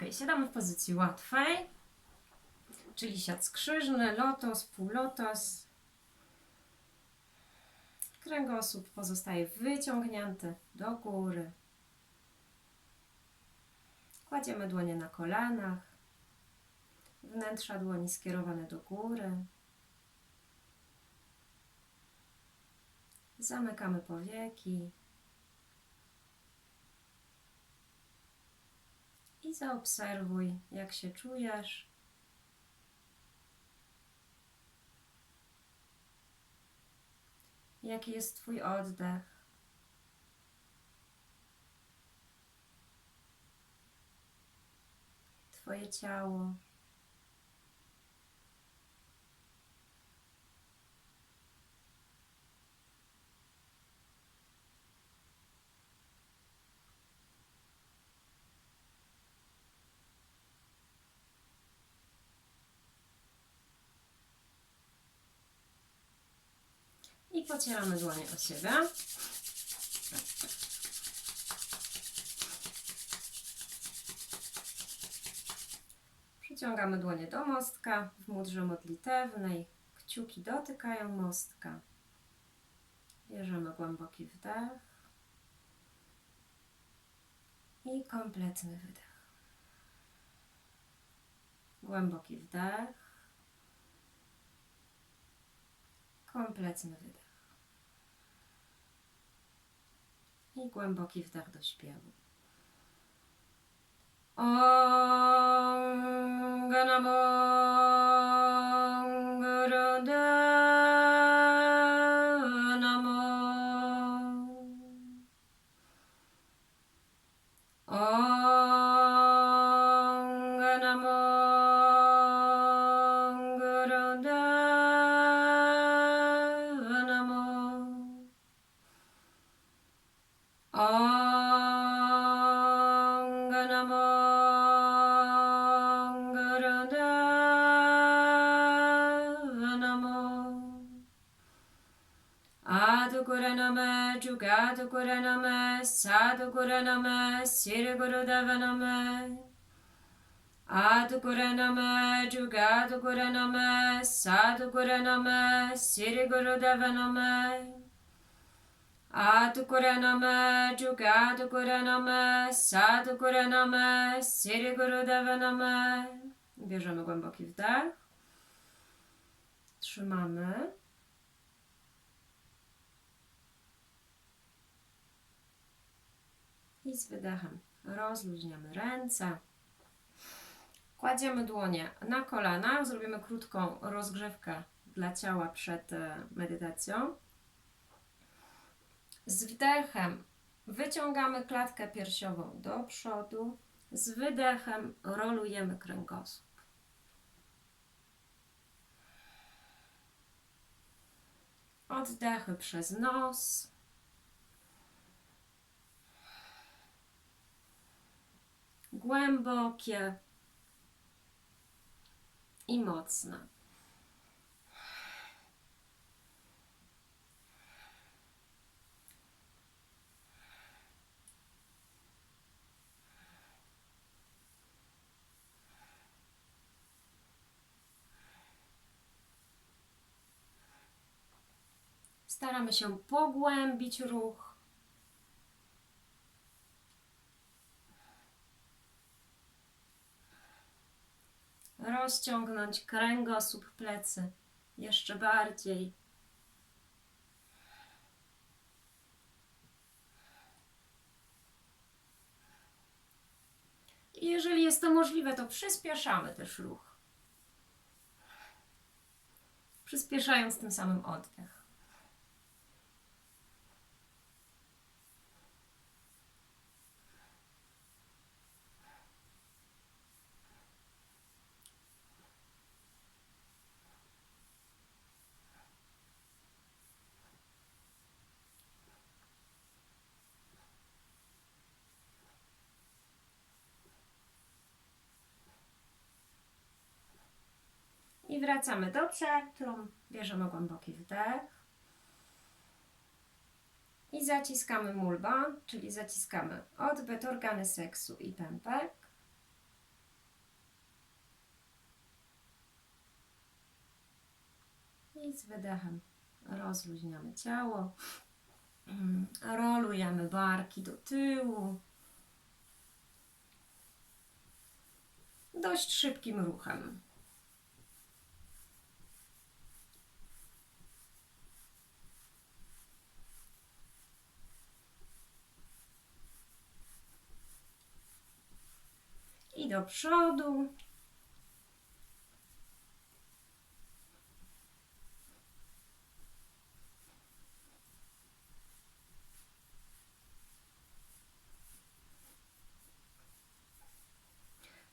Ok, siadamy w pozycji łatwej, czyli siad skrzyżny, lotos, półlotos. Kręgosłup pozostaje wyciągnięty do góry. Kładziemy dłonie na kolanach, wnętrza dłoni skierowane do góry. Zamykamy powieki. Zaobserwuj, jak się czujesz. Jaki jest Twój oddech? Twoje ciało. I pocieramy dłonie o siebie. Przyciągamy dłonie do mostka w mudrze modlitewnej. Kciuki dotykają mostka. Bierzemy głęboki wdech i kompletny wydech. Głęboki wdech, kompletny wydech. I głęboki wdech do śpiewu. Om Ganamo Jugadu Guraname, Sadhu Guraname, Siri Gurudeva Name. Adu Guraname, Jugadu Guraname, Sadhu Guraname, Siri Gurudeva Name. Adu Guraname, Jugadu Guraname, Sadhu Guraname, Siri Gurudeva Name. Bierzemy głęboki wdech. Trzymamy. I z wydechem rozluźniamy ręce. Kładziemy dłonie na kolana. Zrobimy krótką rozgrzewkę dla ciała przed e, medytacją. Z wdechem wyciągamy klatkę piersiową do przodu. Z wydechem rolujemy kręgosłup. Oddechy przez nos. Głębokie i mocne. Staramy się pogłębić ruch. Rozciągnąć kręgosłup plecy jeszcze bardziej. I jeżeli jest to możliwe, to przyspieszamy też ruch. Przyspieszając tym samym oddech. Wracamy do centrum, bierzemy głęboki wdech. I zaciskamy mulban, czyli zaciskamy odbyt, organy seksu i pępek. I z wydechem rozluźniamy ciało. Rolujemy barki do tyłu. Dość szybkim ruchem. I do przodu.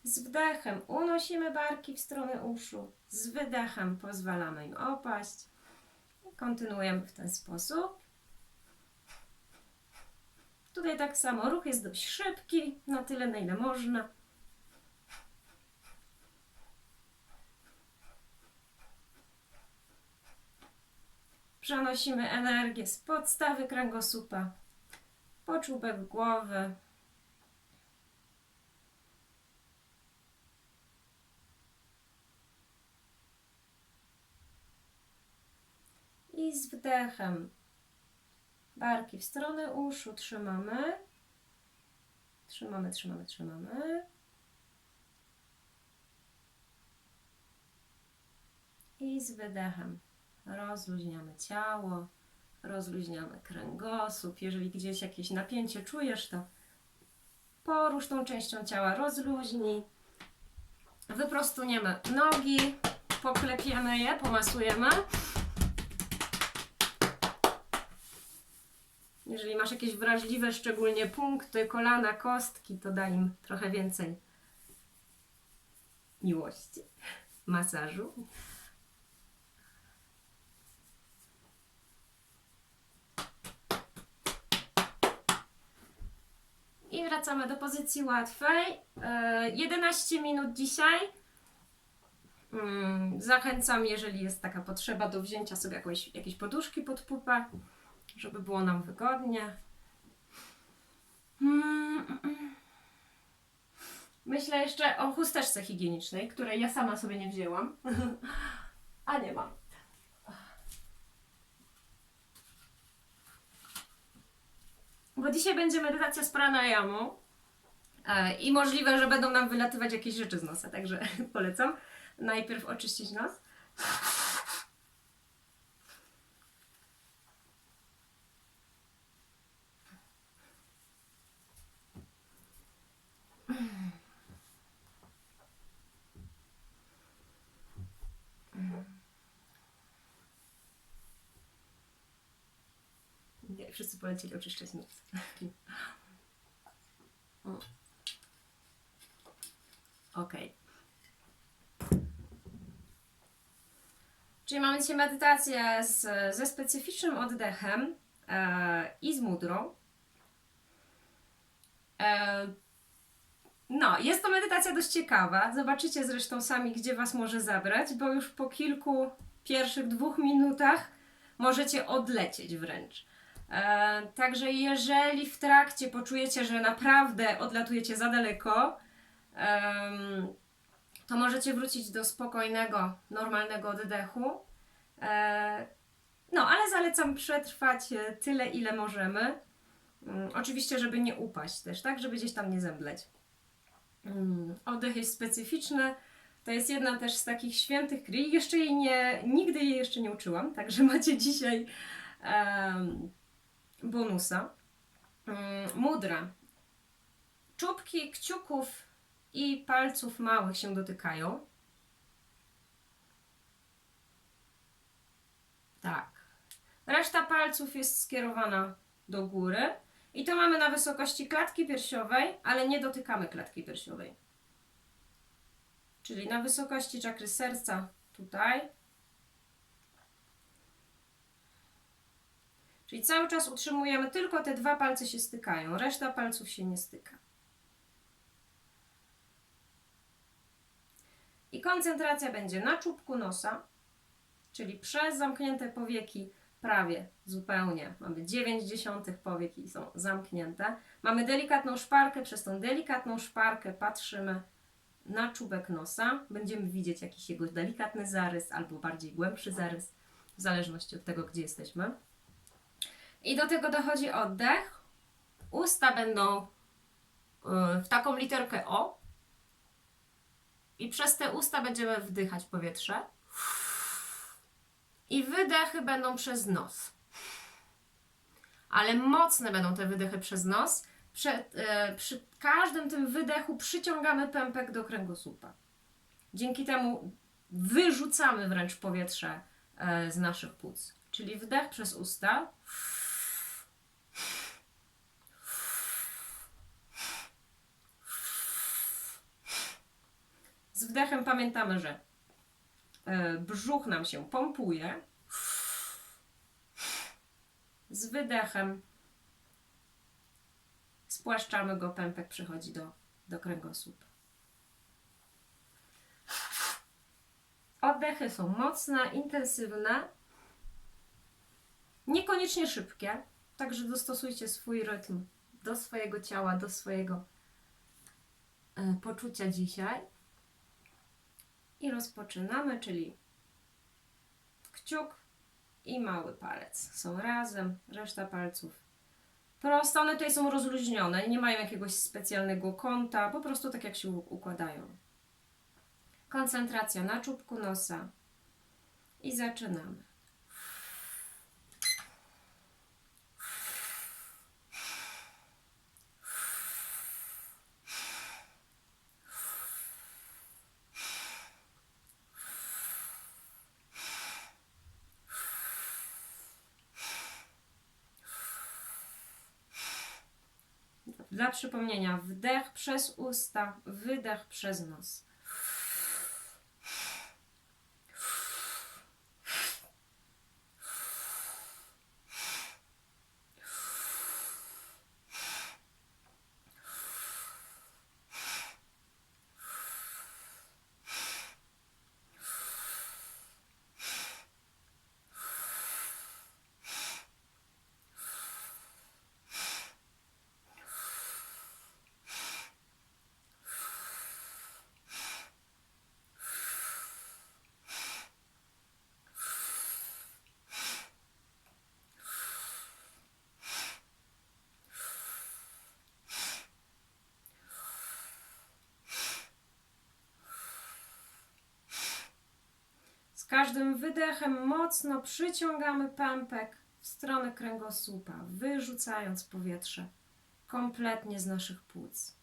Z wdechem unosimy barki w stronę uszu, z wydechem pozwalamy im opaść. Kontynuujemy w ten sposób. Tutaj tak samo ruch jest dość szybki, na tyle na ile można. Przenosimy energię z podstawy kręgosłupa po czubek głowy, I z wdechem barki w stronę uszu trzymamy. Trzymamy, trzymamy, trzymamy. I z wydechem rozluźniamy ciało, rozluźniamy kręgosłup. Jeżeli gdzieś jakieś napięcie czujesz, to porusz tą częścią ciała, rozluźnij. Wyprostujemy nogi, poklepiemy je, pomasujemy. Jeżeli masz jakieś wrażliwe, szczególnie punkty, kolana, kostki, to daj im trochę więcej miłości, masażu. I wracamy do pozycji łatwej. E, 11 minut dzisiaj. Mm, Zachęcam, jeżeli jest taka potrzeba, do wzięcia sobie jakąś, jakiejś poduszki pod pupę żeby było nam wygodnie. Mm, mm. Myślę jeszcze o chusteczce higienicznej, której ja sama sobie nie wzięłam, a nie mam. Bo dzisiaj będzie medytacja z pranayamu e, i możliwe, że będą nam wylatywać jakieś rzeczy z nosa, także polecam najpierw oczyścić nos. Nie, wszyscy polecieli oczyszczać nos. Okej. Czyli mamy dzisiaj medytację z, ze specyficznym oddechem e, i z mudrą. E, no, jest to medytacja dość ciekawa. Zobaczycie zresztą sami, gdzie Was może zabrać, bo już po kilku pierwszych dwóch minutach możecie odlecieć wręcz. E, także jeżeli w trakcie poczujecie, że naprawdę odlatujecie za daleko, to możecie wrócić do spokojnego, normalnego oddechu. E, no, ale zalecam przetrwać e, tyle, ile możemy. Mm, Oczywiście, żeby nie upaść też, tak? Żeby gdzieś tam nie zemdleć. Mm, Oddech jest specyficzny. To jest jedna też z takich świętych kryj. Jeszcze jej nie, nigdy jej jeszcze nie uczyłam, także macie dzisiaj bonusa. Mm, Mudra. Czubki kciuków i palców małych się dotykają. Tak. Reszta palców jest skierowana do góry. I to mamy na wysokości klatki piersiowej, ale nie dotykamy klatki piersiowej. Czyli na wysokości czakry serca tutaj. Czyli cały czas utrzymujemy, tylko te dwa palce się stykają, reszta palców się nie styka. I koncentracja będzie na czubku nosa, czyli przez zamknięte powieki prawie zupełnie. Mamy 9 dziesiątych powieki są zamknięte. Mamy delikatną szparkę, przez tą delikatną szparkę patrzymy na czubek nosa. Będziemy widzieć jakiś jego delikatny zarys albo bardziej głębszy zarys. w zależności od tego, gdzie jesteśmy. I do tego dochodzi oddech. Usta będą y, w taką literkę O. I przez te usta będziemy wdychać powietrze. I wydechy będą przez nos. Ale mocne będą te wydechy przez nos. Prze, e, przy każdym tym wydechu przyciągamy pępek do kręgosłupa. Dzięki temu wyrzucamy wręcz powietrze e, z naszych płuc. Czyli wdech przez usta. Z wdechem pamiętamy, że e, brzuch nam się pompuje. Z wydechem spłaszczamy go, pępek przechodzi do, do kręgosłupa. Oddechy są mocne, intensywne, niekoniecznie szybkie, także dostosujcie swój rytm do swojego ciała, do swojego e, poczucia dzisiaj. I rozpoczynamy, czyli kciuk i mały palec są razem, reszta palców proste. One tutaj są rozluźnione, nie mają jakiegoś specjalnego kąta, po prostu tak jak się układają. Koncentracja na czubku nosa i zaczynamy. Dla przypomnienia, wdech przez usta, wydech przez nos. Z każdym wydechem mocno przyciągamy pępek w stronę kręgosłupa, wyrzucając powietrze kompletnie z naszych płuc.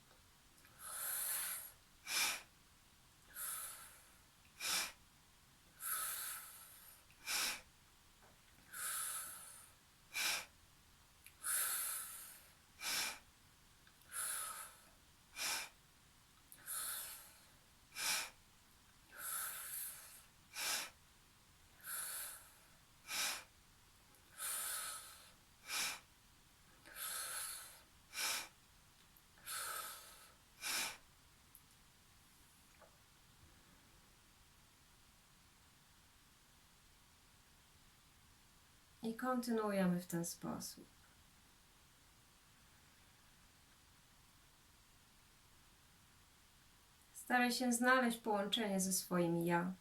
I kontynuujemy w ten sposób. Staraj się znaleźć połączenie ze swoim ja,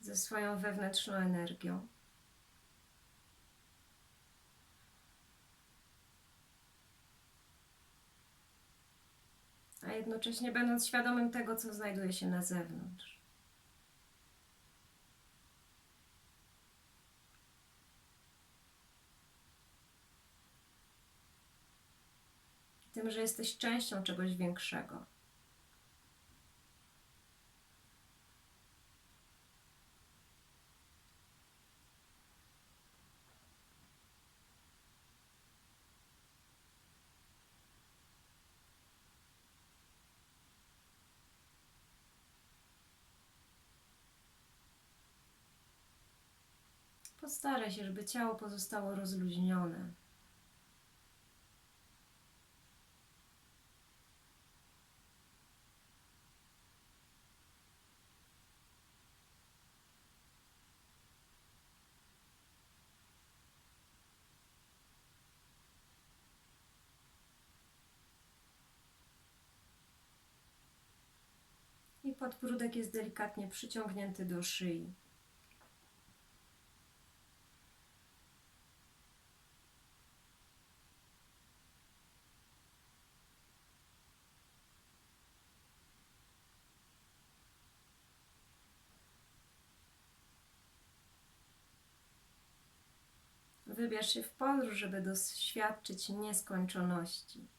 ze swoją wewnętrzną energią. A jednocześnie będąc świadomym tego, co znajduje się na zewnątrz. Tym, że jesteś częścią czegoś większego. Postaraj się, żeby ciało pozostało rozluźnione. podbródek jest delikatnie przyciągnięty do szyi. Wybierz się w podróż, żeby doświadczyć nieskończoności.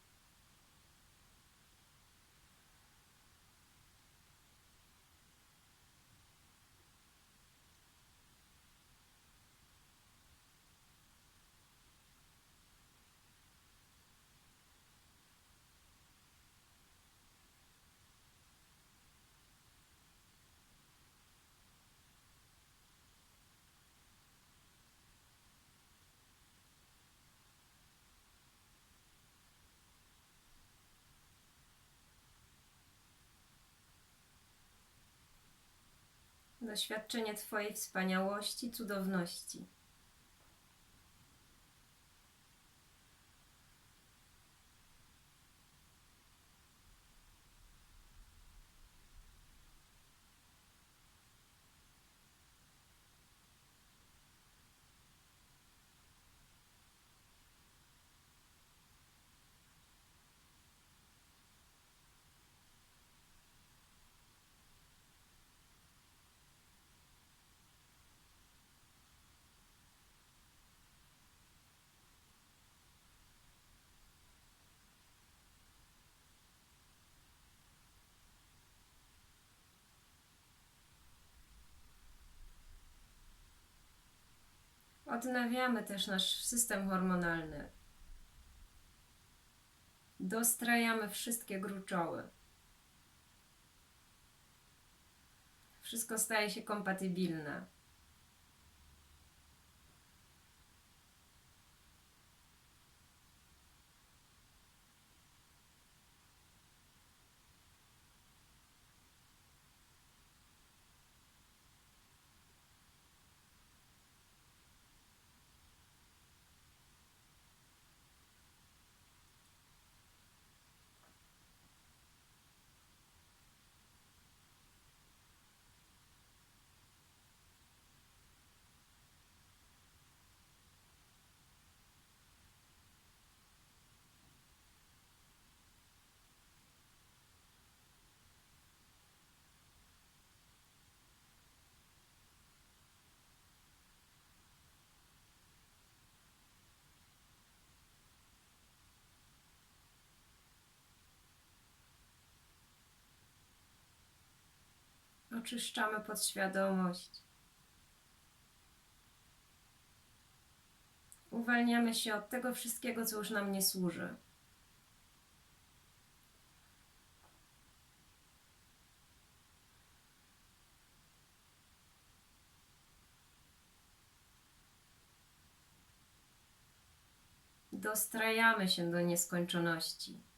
Doświadczenie Twojej wspaniałości, cudowności. Odnawiamy też nasz system hormonalny. Dostrajamy wszystkie gruczoły. Wszystko staje się kompatybilne. Oczyszczamy podświadomość. Uwalniamy się od tego wszystkiego, co już nam nie służy. Dostrajamy się do nieskończoności.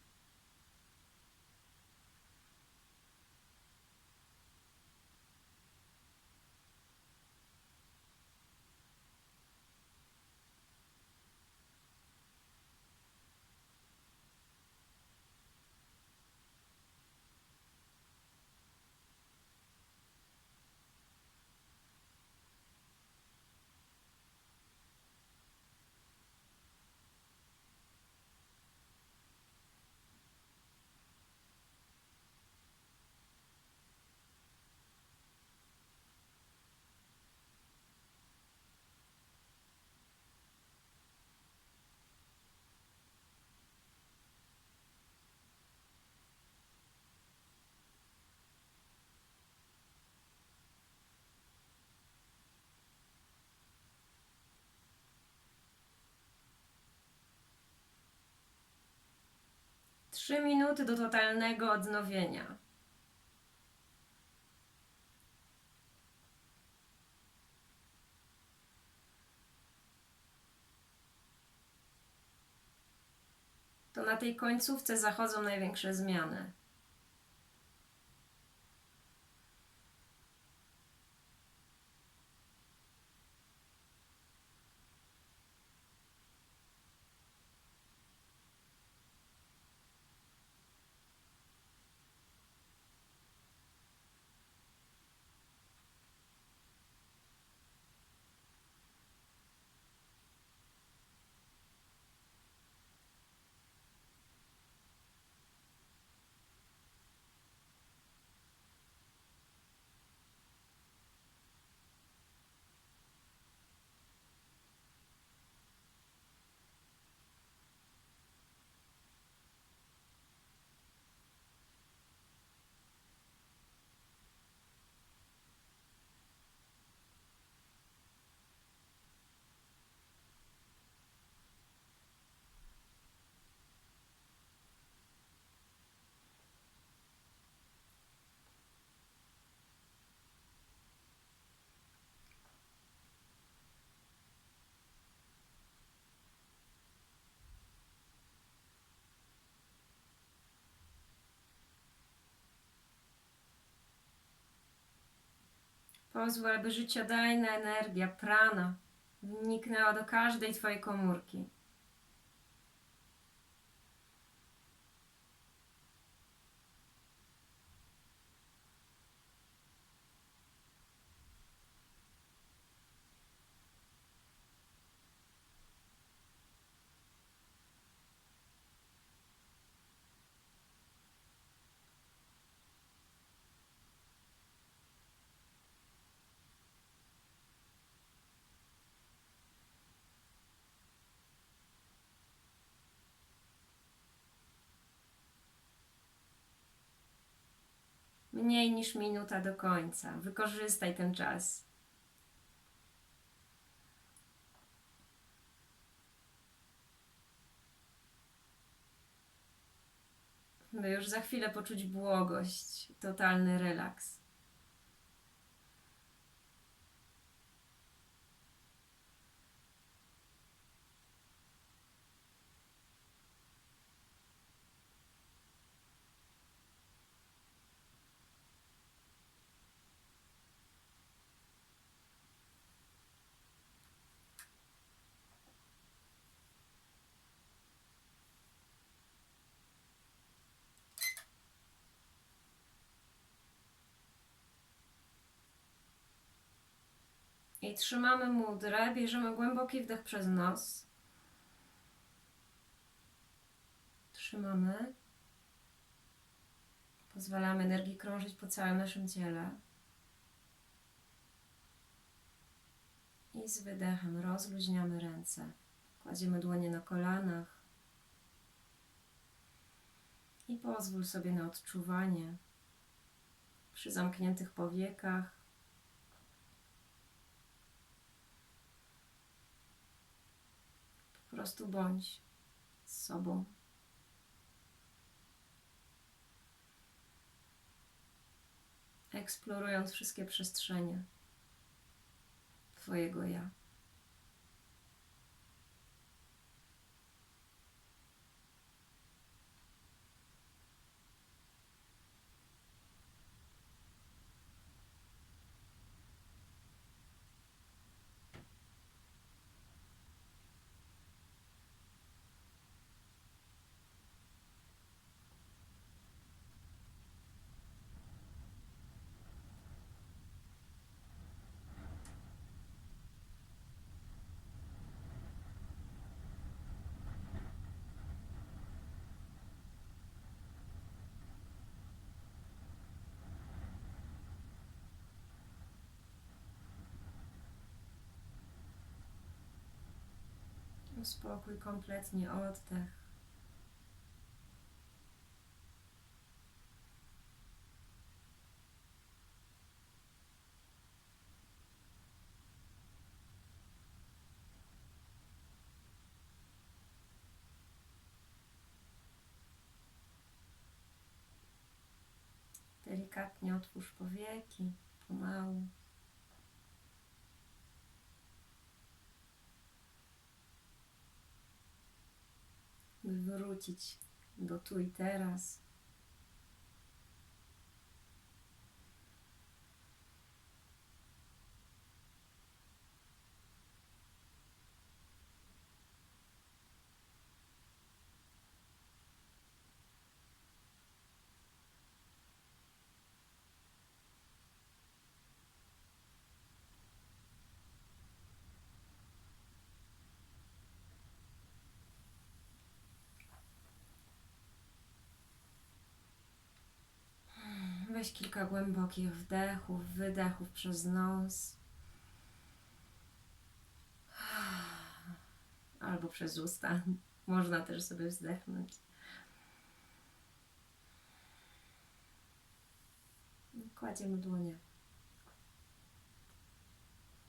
Trzy minuty do totalnego odnowienia. To na tej końcówce zachodzą największe zmiany. Pozwól, aby życiodajna energia, prana, wniknęła do każdej Twojej komórki. Mniej niż minuta do końca. Wykorzystaj ten czas. By już za chwilę poczuć błogość, totalny relaks. I trzymamy mudrę, bierzemy głęboki wdech przez nos. Trzymamy. Pozwalamy energii krążyć po całym naszym ciele. I z wydechem rozluźniamy ręce. Kładziemy dłonie na kolanach. I pozwól sobie na odczuwanie przy zamkniętych powiekach. Po prostu bądź z sobą. Eksplorując wszystkie przestrzenie Twojego ja. Uspokój kompletnie oddech. Delikatnie otwórz powieki, pomału. Wrócić do tu i teraz. Weź kilka głębokich wdechów, wydechów przez nos. Albo przez usta. Można też sobie wzdechnąć. Kładziemy dłonie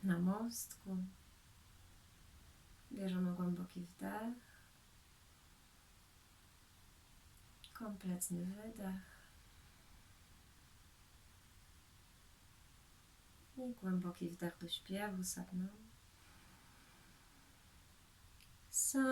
na mostku. Bierzemy głęboki wdech. Kompletny wydech. I głęboki wdech do śpiewu sadną. Sat